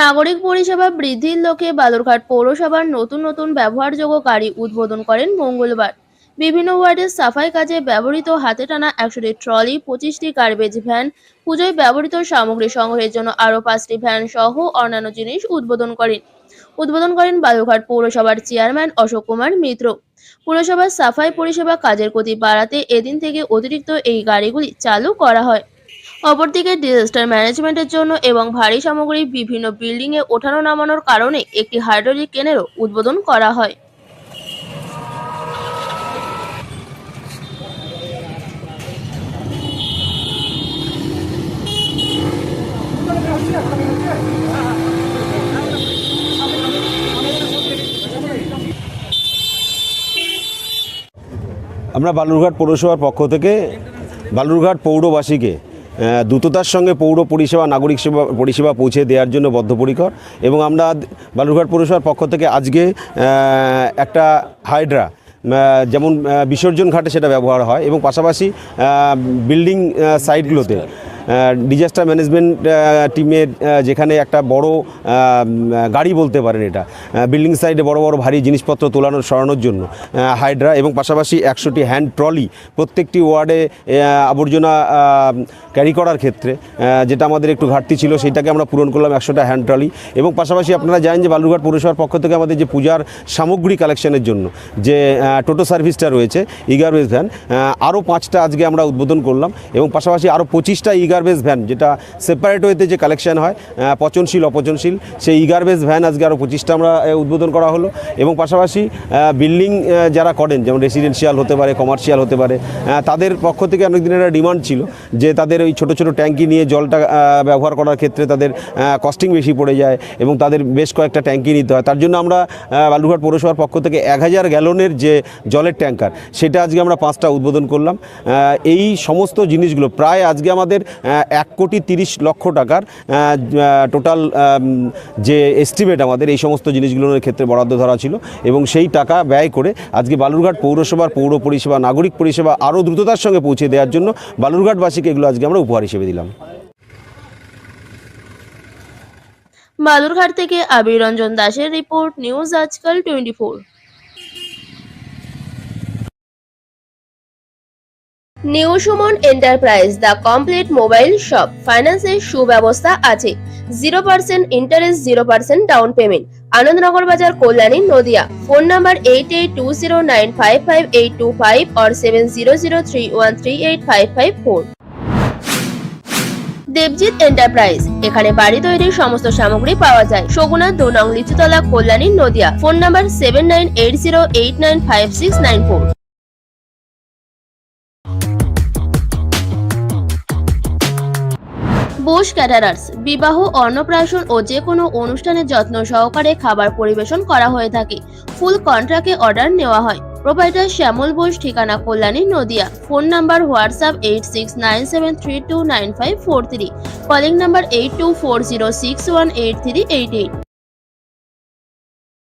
নাগরিক পরিষেবা বৃদ্ধির লক্ষ্যে বালুরঘাট পৌরসভার নতুন নতুন ব্যবহারযোগ্য গাড়ি উদ্বোধন করেন মঙ্গলবার। বিভিন্ন ওয়ার্ডের সাফাই কাজে ব্যবহৃত হাতে টানা একশোটি ট্রলি, পঁচিশটি গার্বেজ ভ্যান পুজোয় ব্যবহৃত সামগ্রী সংগ্রহের জন্য আরও পাঁচটি ভ্যান সহ অন্যান্য জিনিস উদ্বোধন করেন। উদ্বোধন করেন বালুরঘাট পৌরসভার চেয়ারম্যান অশোক কুমার মিত্র। পুরসভার সাফাই পরিষেবা কাজের গতি বাড়াতে এদিন থেকে অতিরিক্ত এই গাড়িগুলি চালু করা হয়। অপরদিকে ডিজাস্টার ম্যানেজমেন্টের জন্য এবং ভারী সামগ্রী বিভিন্ন বিল্ডিংয়ে ওঠানো নামানোর কারণে একটি হাইড্রোলিক ক্রেনেরও উদ্বোধন করা হয়। আমরা বালুরঘাট পৌরসভার পক্ষ থেকে বালুরঘাট পৌরবাসীকে দ্রুততার সঙ্গে পৌর পরিষেবা, নাগরিক সেবা, পরিষেবা পৌঁছে দেওয়ার জন্য বদ্ধপরিকর এবং আমরা বালুরঘাট পৌরসভার পক্ষ থেকে আজকে একটা হাইড্রা যেমন বিসর্জন ঘাটে সেটা ব্যবহার হয় এবং পাশাপাশি বিল্ডিং সাইটগুলোতে। ডিজাস্টার ম্যানেজমেন্ট টিমের যেখানে একটা বড় গাড়ি বলতে পারেন এটা বিল্ডিং সাইডে বড় বড়, ভারী জিনিসপত্র তোলানোর সরানোর জন্য হাইড্রা এবং পাশাপাশি একশোটি হ্যান্ড ট্রলি প্রত্যেকটি ওয়ার্ডে আবর্জনা ক্যারি করার ক্ষেত্রে যেটা আমাদের একটু ঘাটতি ছিল, সেটাকে আমরা পূরণ করলাম একশোটা হ্যান্ড ট্রলি এবং পাশাপাশি আপনারা জানেন যে বালুরঘাট পৌরসভার পক্ষ থেকে আমাদের যে পূজার সামগ্রী কালেকশনের জন্য, যে টোটো সার্ভিসটা রয়েছে ইগারবেজ ভ্যান আরও পাঁচটা আজকে আমরা উদ্বোধন করলাম এবং পাশাপাশি আরও পঁচিশটা ইগারবেজ ভ্যান যেটা সেপারেট ওয়েতে যে কালেকশন হয় পচনশীল অপচনশীল সেই ইগারবেজ ভ্যান আজকে আরও পঁচিশটা আমরা উদ্বোধন করা হলো। এবং পাশাপাশি বিল্ডিং যারা করেন যেমন রেসিডেন্সিয়াল হতে পারে কমার্শিয়াল হতে পারে তাদের পক্ষ থেকে অনেক দিনের একটা ডিমান্ড ছিল যে তাদের ওই ছোটো ছোটো ট্যাঙ্কি নিয়ে জলটা ব্যবহার করার ক্ষেত্রে তাদের কস্টিং বেশি পড়ে যায় এবং তাদের বেশ কয়েকটা ট্যাঙ্কি নিতে হয়। তার জন্য আমরা আহ, বালুরঘাট পৌরসভার পক্ষ থেকে এক হাজার গ্যালনের যে জলের ট্যাঙ্কার সেটা আজকে আমরা পাঁচটা উদ্বোধন করলাম। এই সমস্ত জিনিসগুলো প্রায় আজকে আমাদের এক কোটি তিরিশ লক্ষ টাকার টোটাল যে এস্টিমেট আমাদের এই সমস্ত জিনিসগুলোর ক্ষেত্রে বরাদ্দ ধরা ছিল এবং সেই টাকা ব্যয় করে আজকে বালুরঘাট পৌরসভার পৌর পরিষেবা, নাগরিক পরিষেবা আরও দ্রুততার সঙ্গে পৌঁছে দেওয়ার জন্য বালুরঘাটবাসীকে এগুলো আজকে আমরা উপহার হিসেবে দিলাম। বালুরঘাট থেকে আবির রঞ্জন দাসের report, news Ajkaal twenty new Suman enterprise, the complete mobile shop. ফাইন্যান্সের সুব্যবস্থা আছে। Zero percent interest, zero percent down payment. Anandanagar Bazar, Kalyani, Nadia. Phone number eight eight two zero nine five five eight two five আর seven zero zero three one three eight five five four Debjit enterprise, এখানে বাড়ি তৈরির সমস্ত সামগ্রী পাওয়া যায়। সগুনা দু নং Lichutala, Kalyani, Nadia. Phone number seven nine eight zero eight nine five six nine four Bose caterers বিবাহ, অন্নপ্রাশন ও যে কোনো অনুষ্ঠানের যত্ন সহকারে খাবার পরিবেশন করা হয়ে থাকে। ফুল কন্ট্রাক্টে অর্ডার নেওয়া হয়। প্রোভাইডার শ্যামল বোস ঠিকানা Kalyani, Nadia. Phone number WhatsApp eight six nine seven three two nine five four three. Calling number eight two four zero six one eight three eight eight.